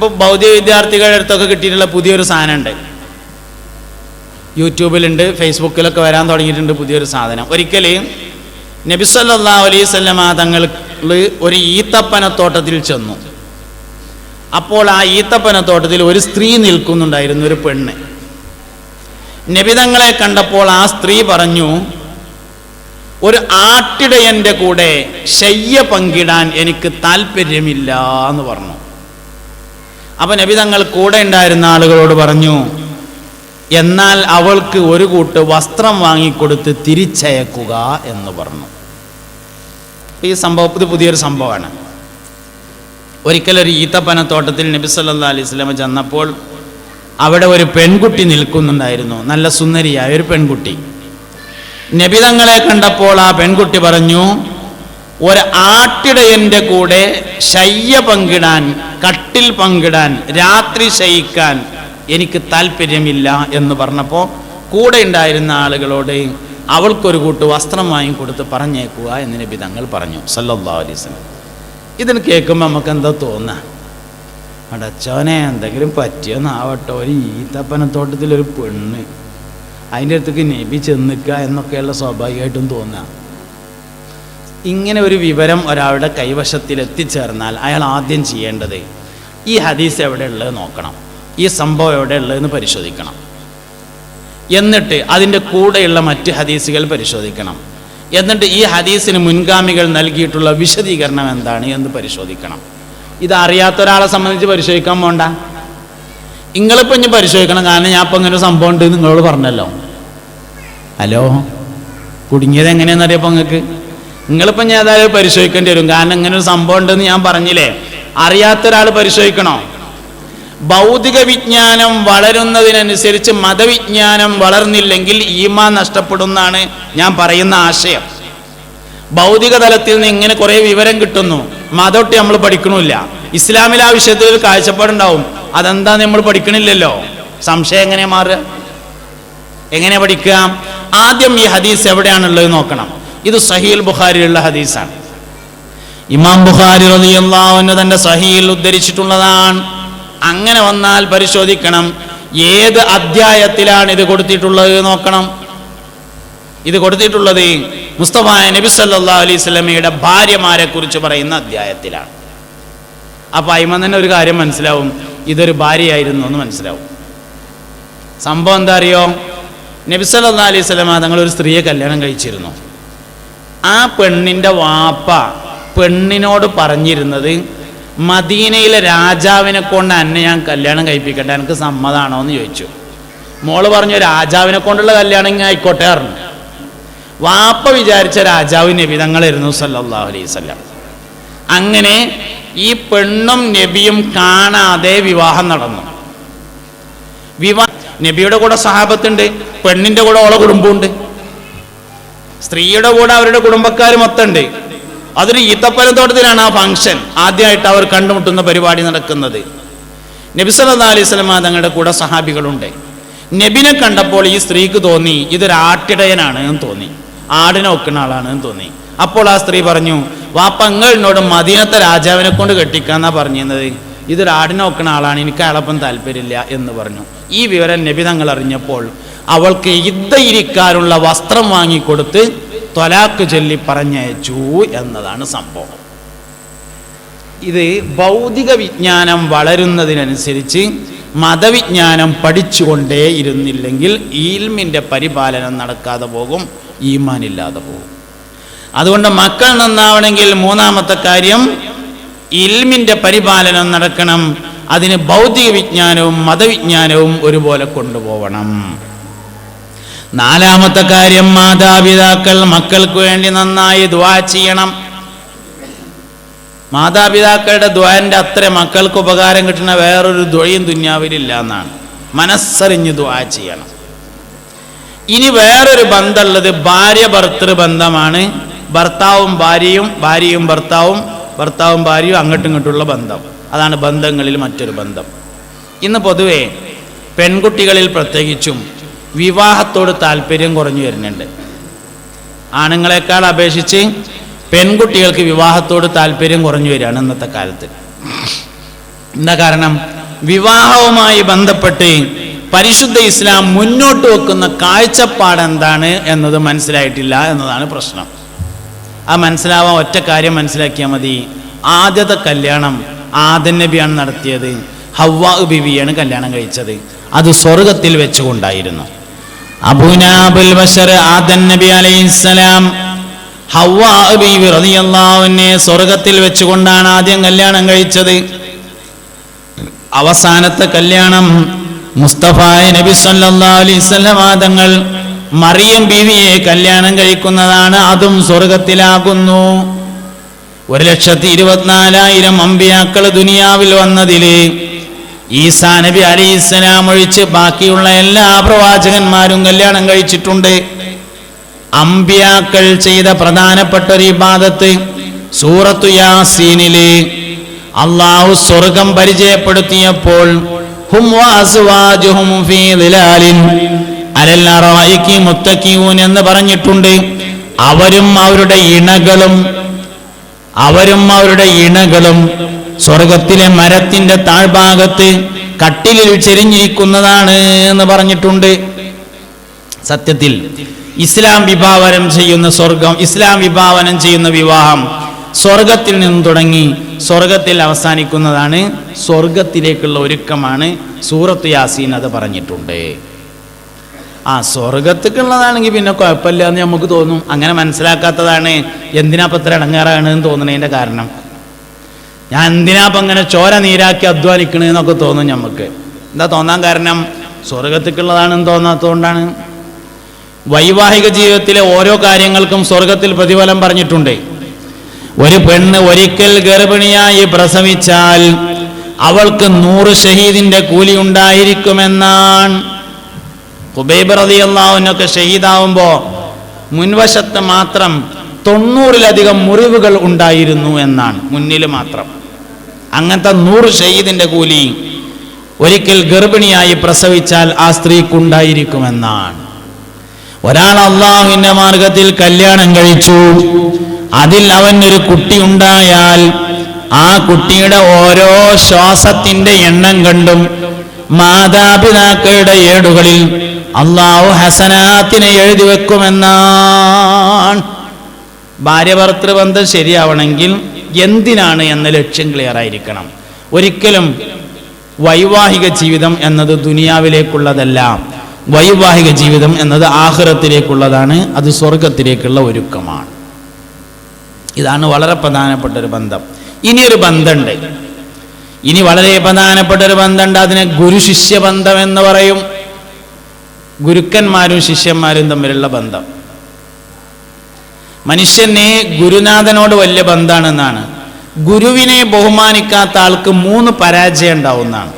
ഇപ്പോൾ ഭൗതിക വിദ്യാർത്ഥികളുടെ അടുത്തൊക്കെ കിട്ടിയിട്ടുള്ള പുതിയൊരു സാധനമുണ്ട്. യൂട്യൂബിലുണ്ട് ഫേസ്ബുക്കിലൊക്കെ വരാൻ തുടങ്ങിയിട്ടുണ്ട് പുതിയൊരു സാധനം. ഒരിക്കൽ നബിസല്ലാ അലൈഹി സ്വല്ലമ തങ്ങൾ ഒരു ഈത്തപ്പനത്തോട്ടത്തിൽ ചെന്നു. അപ്പോൾ ആ ഈത്തപ്പനത്തോട്ടത്തിൽ ഒരു സ്ത്രീ നിൽക്കുന്നുണ്ടായിരുന്നു ഒരു പെണ്ണ്. നബിതങ്ങളെ കണ്ടപ്പോൾ ആ സ്ത്രീ പറഞ്ഞു ഒരു ആട്ടിടയന്റെ കൂടെ ശയ്യ പങ്കിടാൻ എനിക്ക് താല്പര്യമില്ല എന്ന് പറഞ്ഞു. അപ്പൊ നബി തങ്ങൾ കൂടെ ഉണ്ടായിരുന്ന ആളുകളോട് പറഞ്ഞു എന്നാൽ അവൾക്ക് ഒരു കൂട്ട് വസ്ത്രം വാങ്ങിക്കൊടുത്ത് തിരിച്ചയക്കുക എന്ന് പറഞ്ഞു. ഈ സംഭവം ഇത് പുതിയൊരു സംഭവമാണ്. ഒരിക്കലൊരു ഈത്തപ്പനത്തോട്ടത്തിൽ നബി സല്ലാ അലൈഹി സ്വലമ ചെന്നപ്പോൾ അവിടെ ഒരു പെൺകുട്ടി നിൽക്കുന്നുണ്ടായിരുന്നു. നല്ല സുന്ദരിയായ ഒരു പെൺകുട്ടി. നബിതങ്ങളെ കണ്ടപ്പോൾ ആ പെൺകുട്ടി പറഞ്ഞു ഒരു ആട്ടിടയന്റെ കൂടെ ശയ്യ പങ്കിടാൻ കട്ടിൽ പങ്കിടാൻ രാത്രി ശയിക്കാൻ എനിക്ക് താല്പര്യമില്ല എന്ന് പറഞ്ഞപ്പോൾ കൂടെ ഉണ്ടായിരുന്ന ആളുകളോട് അവൾക്കൊരു കൂട്ട് വസ്ത്രം വാങ്ങിക്കൊടുത്ത് പറഞ്ഞേക്കുക എന്ന് നബി തങ്ങൾ പറഞ്ഞു സല്ലാ വസല്ലം. ഇതിന് കേൾക്കുമ്പോൾ നമുക്ക് എന്താ തോന്നാ അടച്ചോനെ എന്തെങ്കിലും പറ്റിയെന്നാവട്ടെ ഒരു ഈത്തപ്പനത്തോട്ടത്തിലൊരു പെണ്ണ് അതിന്റെ അടുത്തേക്ക് നബി ചെന്നിക്കുക എന്നൊക്കെയുള്ള സ്വാഭാവികമായിട്ടും തോന്നുക ഇങ്ങനെ ഒരു വിവരം ഒരാളുടെ കൈവശത്തിൽ എത്തിച്ചേർന്നാൽ അയാൾ ആദ്യം ചെയ്യേണ്ടത് ഈ ഹദീസ് എവിടെ ഉള്ളത് നോക്കണം. ഈ സംഭവം എവിടെ ഉള്ളതെന്ന് പരിശോധിക്കണം. എന്നിട്ട് അതിന്റെ കൂടെയുള്ള മറ്റ് ഹദീസുകൾ പരിശോധിക്കണം. എന്നിട്ട് ഈ ഹദീസിന് മുൻഗാമികൾ നൽകിയിട്ടുള്ള വിശദീകരണം എന്താണ് എന്ന് പരിശോധിക്കണം. ഇത് ഒരാളെ സംബന്ധിച്ച് പരിശോധിക്കാൻ പോണ്ട. നിങ്ങളിപ്പോൾ ഇനി പരിശോധിക്കണം. കാരണം ഞാൻ ഇപ്പം ഇങ്ങനെ സംഭവം ഉണ്ട് നിങ്ങളോട് പറഞ്ഞല്ലോ. ഹലോ? കുടുങ്ങിയത് എങ്ങനെയാണെന്നറിയപ്പോൾ നിങ്ങൾക്ക്? നിങ്ങളിപ്പോൾ ഞാൻ ഏതായാലും പരിശോധിക്കേണ്ടി വരും. കാരണം ഇങ്ങനെ ഒരു സംഭവം ഉണ്ടെന്ന് ഞാൻ പറഞ്ഞില്ലേ? അറിയാത്ത ഒരാൾ പരിശോധിക്കണോ? ഭൗതിക വിജ്ഞാനം വളരുന്നതിനനുസരിച്ച് മതവിജ്ഞാനം വളർന്നില്ലെങ്കിൽ ഈമാ നഷ്ടപ്പെടുന്നാണ് ഞാൻ പറയുന്ന ആശയം. ഭൗതിക തലത്തിൽ നിന്ന് ഇങ്ങനെ കുറേ വിവരം കിട്ടുന്നു. മതൊട്ട് നമ്മൾ പഠിക്കണില്ല. ഇസ്ലാമിൽ ആ വിഷയത്തിൽ ഒരു കാഴ്ചപ്പാടുണ്ടാവും. അതെന്താ നമ്മൾ പഠിക്കണില്ലല്ലോ? സംശയം എങ്ങനെ മാറുക? എങ്ങനെ പഠിക്കുക? ആദ്യം ഈ ഹദീസ് എവിടെയാണുള്ളത് നോക്കണം. ഇത് സഹീൽ ബുഖാരിയുള്ള ഹദീസാണ്. ഇമാം ബുഖാരി റളിയല്ലാഹു തന്റെ സഹീൽ ഉദ്ധരിച്ചിട്ടുള്ളതാണ്. അങ്ങനെ വന്നാൽ പരിശോധിക്കണം ഏത് അധ്യായത്തിലാണ് ഇത് കൊടുത്തിട്ടുള്ളത് നോക്കണം. ഇത് കൊടുത്തിട്ടുള്ളത് മുസ്തഫായ നബി സല്ലല്ലാഹു അലൈഹി സ്വലമയുടെ ഭാര്യമാരെ കുറിച്ച് പറയുന്ന അധ്യായത്തിലാണ്. അപ്പൊ അയിമ തന്നെ ഒരു കാര്യം മനസ്സിലാവും ഇതൊരു ഭാര്യയായിരുന്നു എന്ന് മനസ്സിലാവും. സംഭവം എന്താ അറിയോ? നബി സല്ലല്ലാഹു അലൈഹി സ്വലമ തങ്ങൾ ഒരു സ്ത്രീയെ കല്യാണം കഴിച്ചിരുന്നു. ആ പെണ്ണിന്റെ വാപ്പ പെണ്ണിനോട് പറഞ്ഞിരുന്നത് മദീനയിലെ രാജാവിനെ കൊണ്ട് എന്നെ ഞാൻ കല്യാണം കഴിപ്പിക്കട്ടെ എനിക്ക് സമ്മതാണോ എന്ന് ചോദിച്ചു. മോൾ പറഞ്ഞു രാജാവിനെ കൊണ്ടുള്ള കല്യാണം ഇങ്ങനെ ആയിക്കോട്ടെ പറഞ്ഞു. വാപ്പ വിചാരിച്ച രാജാവ് നബിതങ്ങളായിരുന്നു സല്ലാഹു അലൈഹി വസല്ലം. അങ്ങനെ ഈ പെണ്ണും നബിയും കാണാതെ വിവാഹം നടന്നു. വിവാഹ നബിയുടെ കൂടെ സഹാബത്തുണ്ട് പെണ്ണിന്റെ കൂടെ ഓളെ കുടുംബമുണ്ട് സ്ത്രീയുടെ കൂടെ അവരുടെ കുടുംബക്കാർ മൊത്തമുണ്ട്. അതൊരു ഈത്തപ്പനത്തോട്ടത്തിലാണ് ആ ഫംഗ്ഷൻ ആദ്യമായിട്ട് അവർ കണ്ടുമുട്ടുന്ന പരിപാടി നടക്കുന്നത്. നബി സല്ലല്ലാഹു അലൈഹി സ്വലമ തങ്ങളുടെ കൂടെ സഹാബികളുണ്ട്. നബിനെ കണ്ടപ്പോൾ ഈ സ്ത്രീക്ക് തോന്നി ഇതൊരു ആട്ടിടയനാണ് എന്ന് തോന്നി. ആടിനെ ഒക്കുന്ന ആളാണ് എന്ന് തോന്നി. അപ്പോൾ ആ സ്ത്രീ പറഞ്ഞു വാപ്പങ്ങൾ എന്നോട് മദീനത്തെ രാജാവിനെ കൊണ്ട് കെട്ടിക്കാന്നാ പറഞ്ഞിരുന്നത്. ഇതൊരു ആടിനെ ഒക്കുന്ന ആളാണ് എനിക്ക് അയാളപ്പം താല്പര്യമില്ല എന്ന് പറഞ്ഞു. ഈ വിവരം നബി തങ്ങൾ അറിഞ്ഞപ്പോൾ അവൾക്ക് ഇദ്ധയിരിക്കാനുള്ള വസ്ത്രം വാങ്ങിക്കൊടുത്ത് ത്വലാക്ക് ചൊല്ലി പറഞ്ഞയച്ചു എന്നതാണ് സംഭവം. ഇത് ഭൗതിക വിജ്ഞാനം വളരുന്നതിനനുസരിച്ച് മതവിജ്ഞാനം പഠിച്ചുകൊണ്ടേ ഇരുന്നില്ലെങ്കിൽ ഈൽമിന്റെ പരിപാലനം നടക്കാതെ പോകും ഈമാനില്ലാതെ പോകും. അതുകൊണ്ട് മക്കൾ നന്നാവണമെങ്കിൽ മൂന്നാമത്തെ കാര്യം ഇൽമിന്റെ പരിപാലനം നടക്കണം അതിന് ഭൗതിക വിജ്ഞാനവും മതവിജ്ഞാനവും ഒരുപോലെ കൊണ്ടുപോകണം നാലാമത്തെ കാര്യം മാതാപിതാക്കൾ മക്കൾക്ക് വേണ്ടി നന്നായി ദ്വാ ചെയ്യണം. മാതാപിതാക്കളുടെ ദ്വാന്റെ അത്ര മക്കൾക്ക് ഉപകാരം കിട്ടുന്ന വേറൊരു ദ്വയും ദുന്യാവിലില്ല എന്നാണ്. മനസ്സറിഞ്ഞ് ദ്വാ ചെയ്യണം. ഇനി വേറൊരു ബന്ധമുള്ളത് ഭാര്യ ഭർത്തൃ ബന്ധമാണ്. ഭർത്താവും ഭാര്യയും ഭാര്യയും ഭർത്താവും ഭർത്താവും ഭാര്യയും അങ്ങോട്ടും ഇങ്ങോട്ടുള്ള ബന്ധം. അതാണ് ബന്ധങ്ങളിൽ മറ്റൊരു ബന്ധം. ഇന്ന് പൊതുവേ പെൺകുട്ടികളിൽ പ്രത്യേകിച്ചും വിവാഹത്തോട് താല്പര്യം കുറഞ്ഞു വരുന്നുണ്ട്. ആണുങ്ങളെക്കാൾ അപേക്ഷിച്ച് പെൺകുട്ടികൾക്ക് വിവാഹത്തോട് താല്പര്യം കുറഞ്ഞു വരികയാണ് ഇന്നത്തെ കാലത്ത്. എന്താ കാരണം? വിവാഹവുമായി ബന്ധപ്പെട്ട് പരിശുദ്ധ ഇസ്ലാം മുന്നോട്ട് വെക്കുന്ന കാഴ്ചപ്പാട് എന്താണ് എന്നത് മനസ്സിലായിട്ടില്ല എന്നതാണ് പ്രശ്നം. ആ മനസ്സിലാവാൻ ഒറ്റ കാര്യം മനസ്സിലാക്കിയാൽ മതി. ആദ്യത്തെ കല്യാണം ആദൻ നബിയാണ് നടത്തിയത്. ഹവ്വാ ബിവിയാണ് കല്യാണം കഴിച്ചത്. അത് സ്വർഗത്തിൽ വെച്ചുകൊണ്ടായിരുന്നു. അബുനാബുൽ ബഷർ ആദൻ നബി അലൈഹിസ്സലാം ഹവ്വാ സ്വർഗത്തിൽ വെച്ചുകൊണ്ടാണ് ആദ്യം കല്യാണം കഴിച്ചത്. അവസാനത്തെ കല്യാണം മുസ്തഫായ നബി സല്ലല്ലാഹു അലൈഹി തങ്ങൾ മറിയം ബീവിയെ കല്യാണം കഴിക്കുന്നതാണ് അതും സ്വർഗത്തിലാകുന്നു ഒരു ലക്ഷത്തി ഇരുപത്തിനാലായിരം അമ്പിയാക്കൾ ദുനിയാവിൽ വന്നതിൽ ഈസാ നബി അലി ഇസ്ലാം ഒഴിച്ച് ബാക്കിയുള്ള എല്ലാ പ്രവാചകന്മാരും കല്യാണം കഴിച്ചിട്ടുണ്ട്. അമ്പ്യാക്കൾ ചെയ്ത പ്രധാനപ്പെട്ട ഒരു ഇബാദത്ത് സൂറത്തു യാസീനിൽ അള്ളാഹു സ്വർഗം പരിചയപ്പെടുത്തിയപ്പോൾ എന്ന് പറഞ്ഞിട്ടുണ്ട്. അവരും അവരുടെ ഇണകളും അവരും അവരുടെ ഇണകളും സ്വർഗത്തിലെ മരത്തിന്റെ താഴ്ഭാഗത്ത് കട്ടിലിൽ ചെരിഞ്ഞിരിക്കുന്നതാണ് എന്ന് പറഞ്ഞിട്ടുണ്ട്. സത്യത്തിൽ ഇസ്ലാം വിഭാവനം ചെയ്യുന്ന സ്വർഗം ഇസ്ലാം വിഭാവനം ചെയ്യുന്ന വിവാഹം സ്വർഗത്തിൽ നിന്ന് തുടങ്ങി സ്വർഗത്തിൽ അവസാനിക്കുന്നതാണ്. സ്വർഗത്തിലേക്കുള്ള ഒരുക്കമാണ് സൂറത്ത് യാസീൻ അത് പറഞ്ഞിട്ടുണ്ട്. ആ സ്വർഗത്തേക്കുള്ളതാണെങ്കിൽ പിന്നെ കുഴപ്പമില്ല എന്ന് നമുക്ക് തോന്നും. അങ്ങനെ മനസ്സിലാക്കാത്തതാണ് എന്തിനാ പത്ര ഇടങ്ങാറാണ് എന്ന് തോന്നുന്നതിന്റെ കാരണം. ഞാൻ എന്തിനാ അപ്പം അങ്ങനെ ചോര നീരാക്കി അധ്വാനിക്കണെന്നൊക്കെ തോന്നും നമുക്ക് എന്താ തോന്നാൻ കാരണം? സ്വർഗത്തിക്കുള്ളതാണെന്ന് തോന്നാത്തതുകൊണ്ടാണ്. വൈവാഹിക ജീവിതത്തിലെ ഓരോ കാര്യങ്ങൾക്കും സ്വർഗത്തിൽ പ്രതിഫലം പറഞ്ഞിട്ടുണ്ട്. ഒരു പെണ്ണ് ഒരിക്കൽ ഗർഭിണിയായി പ്രസവിച്ചാൽ അവൾക്ക് നൂറ് ഷഹീദിന്റെ കൂലി ഉണ്ടായിരിക്കുമെന്നാണ്. ഹുബൈബ് റതിയല്ലാവുന്നൊക്കെ ഷഹീദാവുമ്പോൾ മുൻവശത്ത് മാത്രം തൊണ്ണൂറിലധികം മുറിവുകൾ ഉണ്ടായിരുന്നു എന്നാണ്. മുന്നിൽ മാത്രം. അങ്ങനത്തെ നൂറ് ഷെയ്ദിന്റെ കൂലി ഒരിക്കൽ ഗർഭിണിയായി പ്രസവിച്ചാൽ ആ സ്ത്രീക്കുണ്ടായിരിക്കുമെന്നാണ്. ഒരാൾ അള്ളാഹുവിന്റെ മാർഗത്തിൽ കല്യാണം കഴിച്ചു. അതിൽ അവനൊരു കുട്ടി ഉണ്ടായാൽ ആ കുട്ടിയുടെ ഓരോ ശ്വാസത്തിന്റെ എണ്ണം കണ്ടും മാതാപിതാക്കളുടെ ഏടുകളിൽ അള്ളാഹു ഹസനാത്തിനെ എഴുതി വെക്കുമെന്നാണ്. ഭാര്യ ഭർത്തൃബന്ധം ശരിയാവണമെങ്കിൽ എന്തിനാണ് എന്ന ലക്ഷ്യം ക്ലിയർ ആയിരിക്കണം ഒരിക്കലും വൈവാഹിക ജീവിതം എന്നത് ദുനിയാവിലേക്കുള്ളതല്ല. വൈവാഹിക ജീവിതം എന്നത് ആഹ്റത്തിലേക്കുള്ളതാണ് അത് സ്വർഗത്തിലേക്കുള്ള ഒരുക്കമാണ്. ഇതാണ് വളരെ പ്രധാനപ്പെട്ട ഒരു ബന്ധം. ഇനിയൊരു ബന്ധമുണ്ട് ഇനി വളരെ പ്രധാനപ്പെട്ട ഒരു ബന്ധമുണ്ട് അതിനെ ഗുരു ശിഷ്യ ബന്ധം എന്ന് പറയും. ഗുരുക്കന്മാരും ശിഷ്യന്മാരും തമ്മിലുള്ള ബന്ധം. മനുഷ്യനെ ഗുരുനാഥനോട് വലിയ ബന്ധമാണെന്നാണ് ഗുരുവിനെ ബഹുമാനിക്കാത്ത ആൾക്ക് മൂന്ന് പരാജയം ഉണ്ടാവുന്നതാണ്.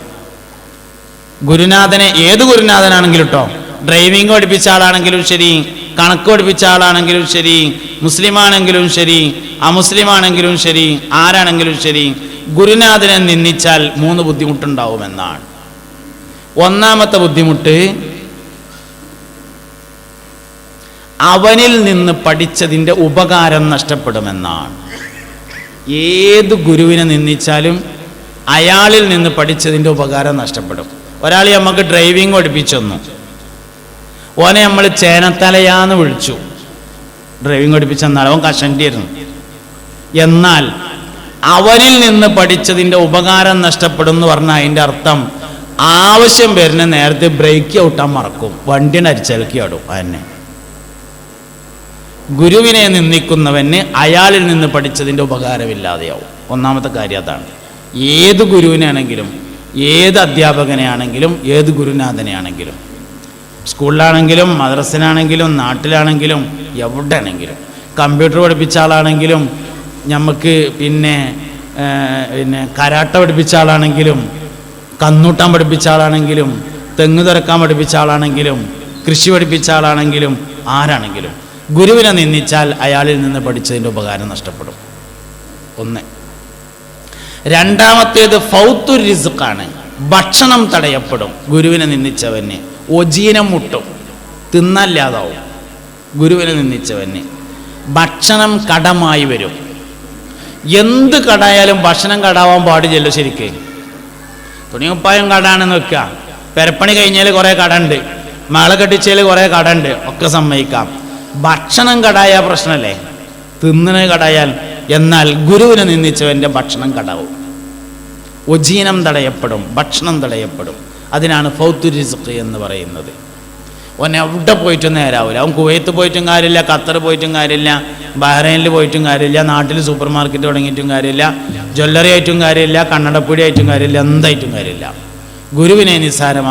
ഗുരുനാഥനെ ഏത് ഗുരുനാഥനാണെങ്കിലും കേട്ടോ ഡ്രൈവിംഗ് പഠിപ്പിച്ച ആളാണെങ്കിലും ശരി കണക്ക് പഠിപ്പിച്ച ആളാണെങ്കിലും ശരി മുസ്ലിം ആണെങ്കിലും ശരി അമുസ്ലിം ആണെങ്കിലും ശരി ആരാണെങ്കിലും ശരി ഗുരുനാഥനെ നിന്ദിച്ചാൽ മൂന്ന് ബുദ്ധിമുട്ടുണ്ടാവുമെന്നാണ്. ഒന്നാമത്തെ ബുദ്ധിമുട്ട് അവനിൽ നിന്ന് പഠിച്ചതിന്റെ ഉപകാരം നഷ്ടപ്പെടുമെന്നാണ്. ഏത് ഗുരുവിനെ നിന്ദിച്ചാലും അയാളിൽ നിന്ന് പഠിച്ചതിന്റെ ഉപകാരം നഷ്ടപ്പെടും. ഒരാൾ നമുക്ക് ഡ്രൈവിംഗ് പഠിപ്പിച്ചൊന്നു ഓനെ നമ്മൾ ചേനത്തലയാന്ന് വിളിച്ചു. ഡ്രൈവിംഗ് പഠിപ്പിച്ചെന്നാൽ അവൻ കഷണ്ടിയായിരുന്നു. എന്നാൽ അവനിൽ നിന്ന് പഠിച്ചതിന്റെ ഉപകാരം നഷ്ടപ്പെടും എന്ന് പറഞ്ഞാൽ അതിന്റെ അർത്ഥം ആവശ്യം വരുന്ന നേരത്തെ ബ്രേക്ക് ഔട്ടാൻ മറക്കും. വണ്ടിനെ അരിച്ചലക്കി ആടും അതന്നെ ഗുരുവിനെ നിന്ദിക്കുന്നവന് അയാളിൽ നിന്ന് പഠിച്ചതിന്റെ ഉപകാരമില്ലാതെയാവും. ഒന്നാമത്തെ കാര്യം അതാണ്. ഏത് ഗുരുവിനാണെങ്കിലും ഏത് അധ്യാപകനെ ആണെങ്കിലും ഏത് ഗുരുനാഥനെ ആണെങ്കിലും സ്കൂളിലാണെങ്കിലും മദ്രസിനാണെങ്കിലും നാട്ടിലാണെങ്കിലും എവിടെയാണെങ്കിലും കമ്പ്യൂട്ടർ പഠിപ്പിച്ച ആളാണെങ്കിലും നമുക്ക് പിന്നെ പിന്നെ കരാട്ട പഠിപ്പിച്ച ആളാണെങ്കിലും കന്നൂട്ടാൻ പഠിപ്പിച്ച ആളാണെങ്കിലും തെങ്ങ് തുറക്കാൻ പഠിപ്പിച്ച ആളാണെങ്കിലും കൃഷി പഠിപ്പിച്ച ആളാണെങ്കിലും ആരാണെങ്കിലും ഗുരുവിനെ നിന്ദിച്ചാൽ അയാളിൽ നിന്ന് പഠിച്ചതിന്റെ ഉപകാരം നഷ്ടപ്പെടും. ഒന്ന്. രണ്ടാമത്തേത് ഫൗത്തു റിസുക്കാണ്. ഭക്ഷണം തടയപ്പെടും. ഗുരുവിനെ നിന്ദിച്ചവന്. ഒജീനം മുട്ടും. തിന്നല്ലാതാവും. ഗുരുവിനെ നിന്ദിച്ചവന്. ഭക്ഷണം കടമായി വരും. എന്ത് കടായാലും ഭക്ഷണം കടാവാൻ പാടില്ലല്ലോ ശരിക്ക്. തുണിയുപ്പായം കടാണെന്ന് വെക്കുക പെരപ്പണി കഴിഞ്ഞാൽ കുറേ കടണ്ട്. മകളെ കെട്ടിച്ചാൽ കുറേ കടണ്ട്. ഒക്കെ സമ്മതിക്കാം. ഭക്ഷണം കടായ പ്രശ്നമല്ലേ തിന്നിനെ കടായാൽ എന്നാൽ ഗുരുവിനെ നിന്ദിച്ചവന്റെ ഭക്ഷണം കടാവും. ഉജീനം തടയപ്പെടും ഭക്ഷണം തടയപ്പെടും. അതിനാണ് ഫൗത്തുരിസ്ക് എന്ന് പറയുന്നത്. ഓൻ എവിടെ പോയിട്ടും നേരാവില്ല അവൻ കുവൈത്ത് പോയിട്ടും കാര്യമില്ല ഖത്തർ പോയിട്ടും കാര്യമില്ല ബഹ്റൈനിൽ പോയിട്ടും കാര്യമില്ല നാട്ടിൽ സൂപ്പർ മാർക്കറ്റ് തുടങ്ങിയിട്ടും കാര്യമില്ല ജ്വല്ലറി ആയിട്ടും കാര്യമില്ല കണ്ണടപ്പൊടി ആയിട്ടും കാര്യമില്ല എന്തായിട്ടും കാര്യമില്ല. ഗുരുവിനെ നിസ്സാരമാക്കി